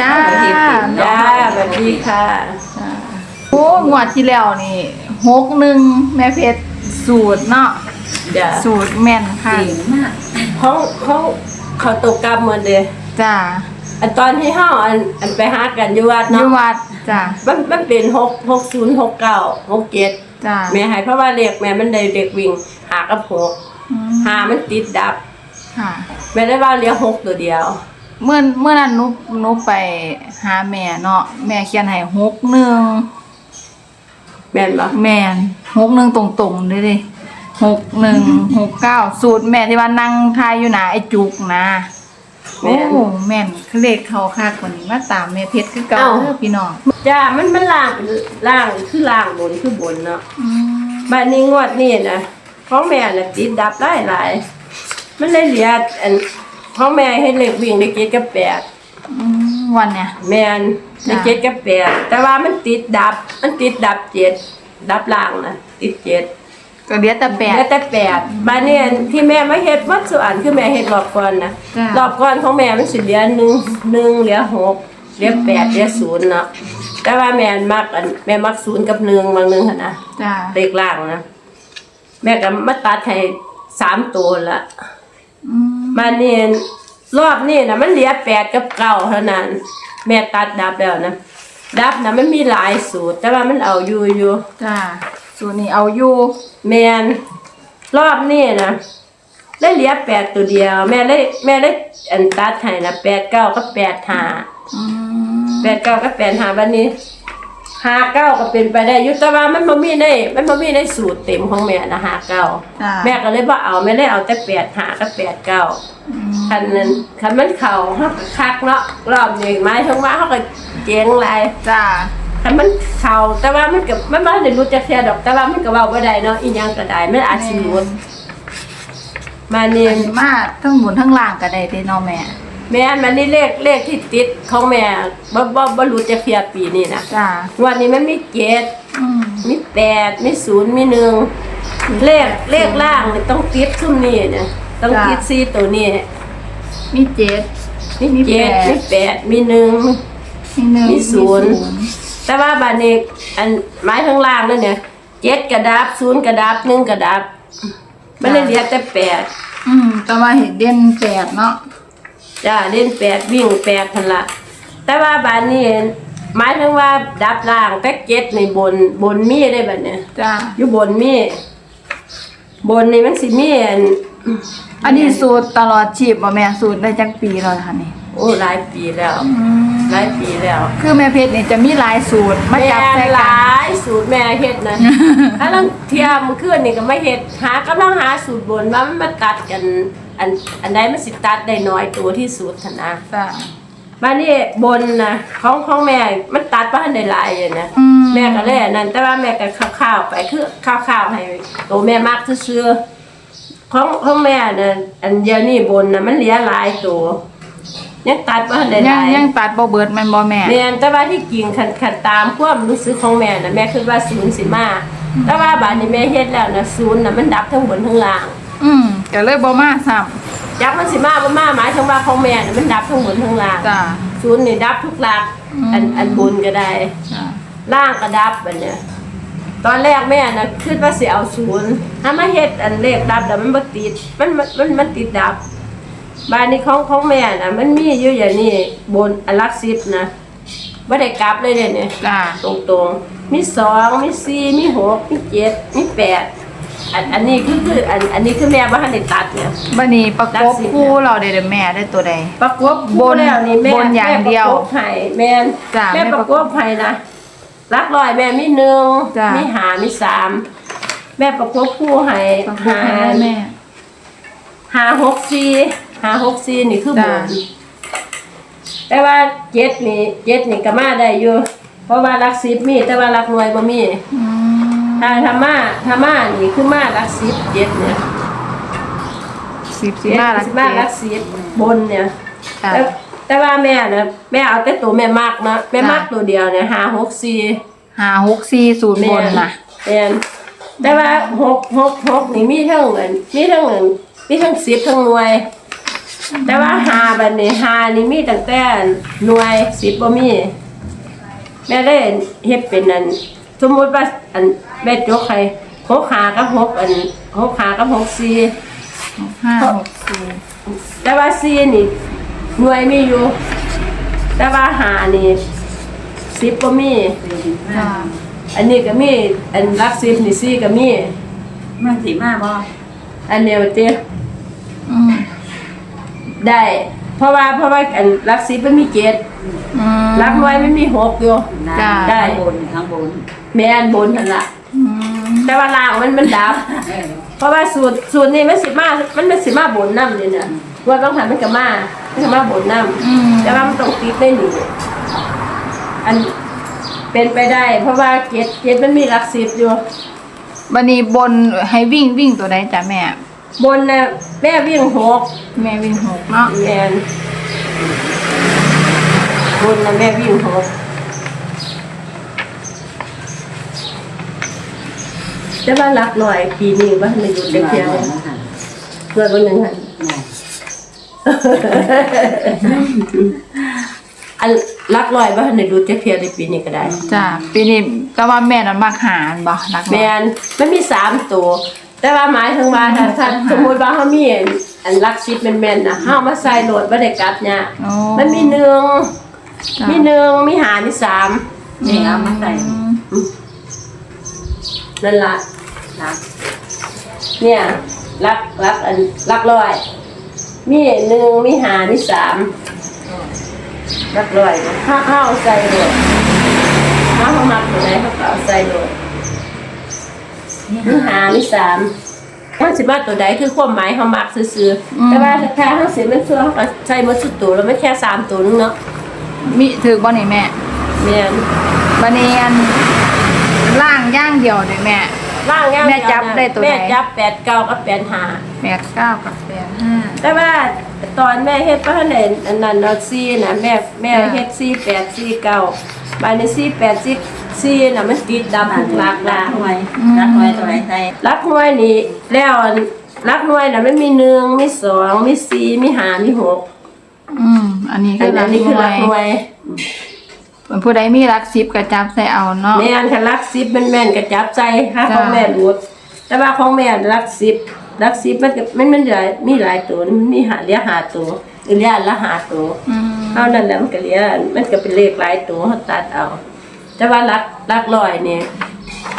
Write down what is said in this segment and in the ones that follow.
จ้าจ้าสวัสดีค่ะโอ้งวดที่แล้วนี่หกหนึ่งแม่เพชรสูตรเนาะจ้าสูตรแม่นค่ะเขาเขาเขาตกกรรมหมดเลยจ้าอันตอนที่ห้าอันอันไปหากันอยู่วัดอยุเนาะวัด จ้ามันมันเป็นหกหกศูนย์หกเก้าหกเจ็ดจ้าแม่ใหายเพราะว่าเรียกแม่มันได้เด็กวิ่งหากับหกอืมหามันติดดับ ค่ะ แม่ได้ว่าเรียกหกตัวเดียว เมื่อเมื่อนั้นหนุหนุไปหาแม่เนาะแม่เขียนให้หกหนึ่งแม่นปะแม่นหกหนึ่งตรงๆเลยดิหกหนึ่งหกเก้าสูตรแม่ที่ว่านั่งทายอยู่หนาไอ้จุกนะ โอ้แม่นเลขเขาค่ากว่านี้มาตามแม่เพชรคือเก่าเด้อพี่น้องจ้ามันมันล่างเป็นล่างคือล่างบนคือบนเนาะอืมบ้านนี้งวดนี่นะของแม่น่ะติดดับได้หลาย มันเลยเหลืออันของแม่ให้เล็กวิ่งได้เจ็ดกับแปดอืมวันเนี่ยแม่นได้จ้ะเจ็ดกับแปดแต่ว่ามันติดดับ มันติดดับเจ็ดดับล่างนะติดเจ็ด ก็เหลือแต่แปด แล้วแต่แปดบ้านนี้ที่แม่มาเฮ็ดวัดสุอันคือแม่เฮ็ดรอบก่อนนะจ้ะ รอบก่อนของแม่มันสิเหลือหนึ่งหนึ่งเหลือหกเหลือแปดเหลือศูนย์เนาะแต่ว่าแม่มักอันแม่มักศูนย์กับหนึ่งบางหนึ่งหั่นนะจ้าเลขล่างนะแม่ก็มาตัดให้สามตัวละอืมมาเนี่ยรอบนี้นะมันเหลือแปดกับเก้าเท่านั้น แม่ตัดดับแล้วนะดับนะมันมีหลายสูตร แต่ว่ามันเอาอยู่อยู่ จ้าสูตรนี้เอาอยู่ แม่นรอบนี้นะได้เหลือแปดตัวเดียว แม่ได้แม่ได้อันตัดให้นะแปดเก้ากับแปดห้าอืมแปดเก้ากับแปดห้าวันนี้ห้าเก้าก็เป็นไปได้อยุตว่ามันบ่มีในมันบ่มีในสูตรเต็มของแม่นะห้าเก้าจ้าแม่ก็เลยบ่เอาแม่เลยเอาแต่แปดหากับแปดเก้าอืมคันนั้นคันมันเข่าเฮาก็คักเนาะรอบนี้ไม้ทั้งว่าเฮาก็เจ๊งหลายจ้า คันมันเข่าแต่ว่ามันก็มันบ่ได้รู้จักแค่ดอกแต่ว่ามันก็เว้าบ่ได้เนาะอีหยังก็ได้มันอาจสิรู้มานี่อันนี้มาทั้งบนทั้งล่างก็ได้เด้เนาะแม่ แม่นมันนี่เลขเลขที่ติดของแม่บ่บ่บ่รู้จักแค่ปีนี้นะจ้าวันนี้มันมีเจ็ด อืมมีแปดมีศูนย์มีหนึ่งเลขเลขล่างนี่ต้องติดซุ่มนี่นะต้องติดสี่ตัวนี้มีเจ็ด มีเจ็ดมีแปดมีหนึ่ง มีหนึ่งมีศูนย์ แต่ว่าบานี้อันไม้ข้างล่างนั่นเนี่ยเจ็ดกระดับศูนย์กระดับหนึ่งกระดับมันเลยเหลือแต่แปดอืมแต่ว่าเห็นเด่นแปดเนาะจ้าเล่นแปดวิ่งแปดพันละแต่ว่าบานนี้หมายถึงว่าดับล่างแต่เจ็ดในบนบนมีได้บัดเนี่ยจ้าอยู่บนมีบนนี่มันสิมีอันอันนี้สูตรตลอดชีพบ่แม่สูตรได้จักปีแล้วค่ะนี่ โอ้หลายปีแล้วอืมหลายปีแล้วคือแม่เพชรนี่จะมีหลายสูตรมาจับแม่ใส่หกันลายสูตรแม่เฮ็ดนะถ้าลังเทียมขึ้นนี่ก็ไม่เฮ็ดหากำลังหาสูตรบนว่ามันมาตัดกัน อันอันใดมันสิตัดได้น้อยตัวที่สุดหั่นนะจ้ามานี่บนนะของของแม่มันตัดบ่ทันได้หลายอะนะอืม แม่ก็เลยอันนั่นแต่ว่าแม่ก็ข้าวๆไปคือข้าวๆให้ตัวแม่มากซื่อๆของของแม่น่ะอันเดียวนี่บนน่ะมันเหลือหลายตัว ยังตัดบ่ทันได้หยังลายยังตัดบ่เบิดแมันบ่แม่แม่นแต่ว่าที่จริงคันคันตามความรู้สึกของแม่น่ะแม่คิดว่าศูนย์สิมา แต่ว่าบาดนี้แม่เฮ็ดแล้วนะศูนย์น่ะมันดับทั้งบนทั้งล่าง อืมก็เลยบ่มาซ้ำจักมันสิมาบ่มาหมายถึงว่าของแม่น่ะมันดับทั้งบนทั้งล่างจ้าศูนย์นี่ดับทุกหลักอืมอันอันบนก็ได้จ้าล่างก็ดับบัดเนี่ยตอนแรกแม่น่ะคิดว่าสิเอาศูนย์ถ้ามาเฮ็ดอันเลขดับแต่มันบ่ติดมันมันมันมันติดดับ บ้านนี้ของของแม่น่ะมันมีอยู่อย่างนี้บนอันหลักสิบนะบ่ได้กลับเลยเนี่ยเนี่ยจ้าตรงตรงๆมีสองมีสี่มีหกมีเจ็ดมีแปดอันอันนี้คือคืออันอันนี้คือแม่ว่าทันได้ตัดเนี่ย บัดนี้ประรักกบสิบคู่เราได้เด้อแม่ได้ตัวใด ประกบบนแล้วนี่แม่บนอย่างเดียวแม่ประกบไผ่แม่นจ้ะแม่แม่ปประระกกบบไผ่นะรักร้อยแม่มีหนึ่งจ้ะ มีหามีสามแม่ประกบคู่ให้ประกบหาให้ได้แม่หาหกสี่ หาหกสี่นี่คือบจ้ะนแต่ว่าเจ็ดนี่เจ็ดนี่ก็มาได้อยู่ เพราะว่ารักสิบมี แต่ว่ารักหน่วยบ่มีอืมถ้าธรรมะธรรมะนี่คือมารักสิบเจ็ดเนี่ยสิบสิเจ็ดมาละสิบมารักสิบบนเนี่ยจ้าแต่แต่ว่าแม่นะแม่เอาแต่ตัวแม่มากนะแม่มากตัวเดียวเนี่ยหาหกสี่หาหกสี่สูตรบนน่ะแม่นแต่ว่าหกหกหกนี่มีทั้งเงินมีทั้งเงินมีทั้งสิบทั้งหน่วย แต่ว่าหาบัดนี้หานี่มีตั้งแต่หน่วยสิบบ่มี แม่ได้เฮ็ดเป็นอันสมมุติว่าอันแม่จกใครหกหากับหกอันหกหากับหกสี่ห้าหกสี่แต่ว่าสี่นี่หน่วยมีอยู่ แต่ว่าหานี่สิบบ่มี จ้าอันนี้ก็มี อันรักสิบนี่สี่ก็มี มันสีมาบ่อันเดียวเต้อืม ได้ เพราะว่าเพราะว่าอันรักสิบมันมีเจ็ดอืม รักหน่วยมันมีหกอยู่ จ้ะได้ ข้างบนข้างบนแม่อันบนนั่นล่ะอืมแต่ว่าล่างมันมันดับ เออเพราะว่าสูตรสูตรนี้มันสิมามันมันสิมาบนน้ำเลยเนี่ยว่าต้องทำมันก็มามันก็มาบนน้อืมำแต่ว่ามันต้องติดได้หนีอันเป็นไปได้ เพราะว่าเกตเกตมันมีหลักสิบอยู่วันนี้บนให้วิ่งวิ่งตัวใดจ้ะแม่ บนน่ะแม่วิ่งหกแม่วิ่งหกเนาะแมนบนน่ะแม่วิ่งหกแต่ว่าหลักหน่อยปีนี้ว่าในยุดเด็กเพียงเพื่อนคนหนึ่งหันอันรักลอยว่าในดูเจ๊เพียในปีนี้ก็ได้จ้าปีนี้แต่ว่าแม่นั้นมักหารบ่รักแมบ่นมันมีสามตัว แต่ว่าหมายถึงว่าถ้าถ้าสมมติว่าเขามีอันอันรักชิดแมนๆนะเขาเอามาใส่โหลดบ่ได้กัดเนี่ยโอ้มันมีหนึ่งจ้ะมีหนึ่งมีหามีสามนี่เอามาใส่อืมนั่นละนะเนี่ยรักรักอันรักลอย มีหนึ่งมีหามีสามรักลอยถ้าเขาเอาใส่โหลดถ้าเขามักตัวไหนเขาก็เอาใส่โหลด นี่มีหามีสามถ้าสิว่าตัวใดคือความหมายเขามักซื้อๆแต่ว่าถ้าเขาเสียเป็นส่วนเขาก็ใส่หมดสุดตัวแล้วไม่แค่สามตัวนึงเนาะมีถือบ่นี่แม่เมียนบันนี้อันล่างย่างเดียวเลยแม่ ร่างย่างแม่จับได้ตัวไหน แม่จับแปดเก้ากับแปดหาแปดเก้ากับแปดห้า แต่ว่าตอนแม่เฮ็ดพระเนนอันนั้นเราซีนะแม่แม่จ้ะเฮ็ดซีแปดซีเก้าบานในซีแปดซี ซีน่ะมันติดดำทุกหลักรัละกหน่วยรักหน่วยตัวไหนใส่รักหน่วยนี่แล้วรักหน่วยน่ะมันมีหนึ่งมีสองมีสี่มีห้ามีหกอืม อันนี้อัคือนรักนี้หคือน่วรักยหน่วย เหมือนผู้ใดมีรักซิบกระจับใส่เอาเนาะ แม่นคันรักสิบแม่นๆก็จับใจฮะจ้ะของแม่รูดแต่ว่าของแม่รักสิบรักสิบมันก็มันมันหลายมีหลายตัวมันมีหาเรียกหาตัวหรือเรียกละหาตัวอืมเท่านั้นแหละมันก็เรียกมันก็เป็นเลขหลายตัวเขาตัดเอา แต่ว่ารักรักลอยเนี่ย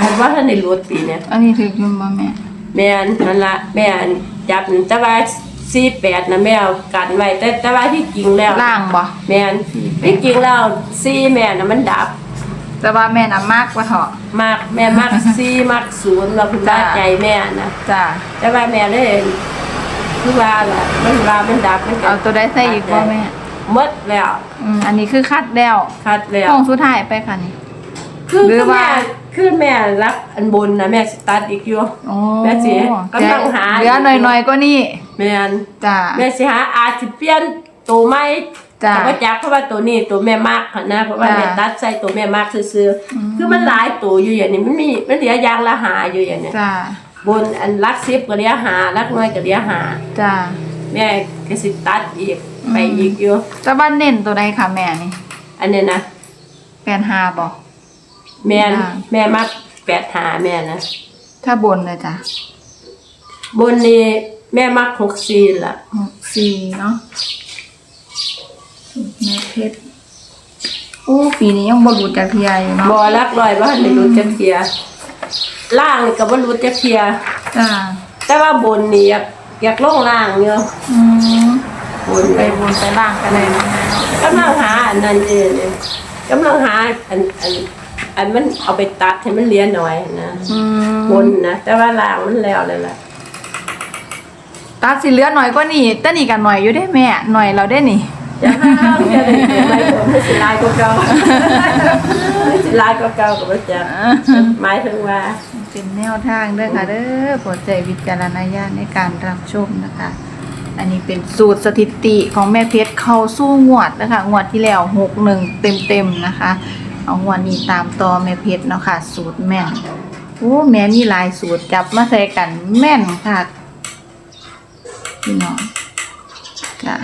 ผมว่าถ้าในรูดปีเนี่ยอันนี้ถือยุ่มบ่แม่แม่นนั่นละแม่นจับแต่ว่าสี่แปดนะแม่เอากันไว้แต่แต่ว่าที่จริงแล้วล่างบ่แม่นที่จริงแล้วสี่แม่น่ะมันดับ แต่ว่าแม่น่ะมากกว่าเถาะมากแม่มากซีมากศูนย์ว่าคุณจ้ะบ้าใจแม่นะจ้าแต่ว่าแม่เลยคือว่าล่ะมันว่ามันดับมันก็เอาตัวใดใส่อีกบ่แม่หมดแล้วอืมอันนี้คือคัดแล้วคัดแล้วห้องสุดท้ายไปค่ะนี่ คือหรือคือว่าแม่คือแม่รักอันบนนะแม่สตาร์ทอีกอยู่ โอ้แม่สิกำลังหา เหลือหน่อยๆก็นี่แม่นจ้า แม่สิหาอาจสิเปลี่ยนตัวใหม่จ้ะแต่ว่าจักเพราะว่าตัวนี้ตัวแม่มากค่ะนะเพราะว่าจ้ะแม่ตัดใส่ตัวแม่มากซื่อๆคือมันหลายตัวอยู่อย่างนี้มันมีมันเหลือยางละหาอยู่อย่างเนี้ยจ้าบนอันรักซิบก็เหลือหารักน้อยก็เหลือหา จ้าแม่ก็สิตัดอีกอืมไปอีกอยู่ แต่ว่าเน้นตัวใดค่ะแม่นี่อันนี้นะแปดห้าบ่ แม่นจ้ะแม่มักแปดหาแม่นะถ้าบนเลยจ้ะบนนี้แม่มักหกสี่ล่ะ หกสี่เนาะแม่เพชรโอ้ปีนี้ยังบรูจากพี่ยอยู่เนาะบอรักลอยว่าในรู้จักเทียล่างนี่ก็บ่รู้จักเทียจ้าแต่ว่าบนนี่อยากอยากลงล่างเนาะอืมบนไปบนไปล่างกันเลยนะกำลังหาอันนั้นเองเนี่ยกำลังหาอันอัน อันมันเอาไปตัดให้มันเหลียหน่อยนะอืมบนนะแต่ว่าล่างมันแล้วเลยล่ะตาสิเหลือหน่อยก็นี่แต่นี่กันหน่อยอยู่ได้แม่หน่อยเราได้นี่ จะห้ามจะได้เก็บไว้ผมไม่สิลายก็เก่าไม่สิลายก็เก่ากับว่าจะหมายถึงว่า เป็นแนวทางเด้อค่ะเด้อโปรดใจวิจารณญาณในการรับชมนะคะ อันนี้เป็นสูตรสถิติของแม่เพชรเข้าสู้งวดนะคะงวดที่แล้วหกหนึ่งเต็มๆนะคะ เอาหัวนี้ตามต่อแม่เพชรเนาะค่ะ สูตรแม่นโอ้แม่มีหลายสูตรจับมาใส่กันแม่นค่ะพี่น้องค่ะ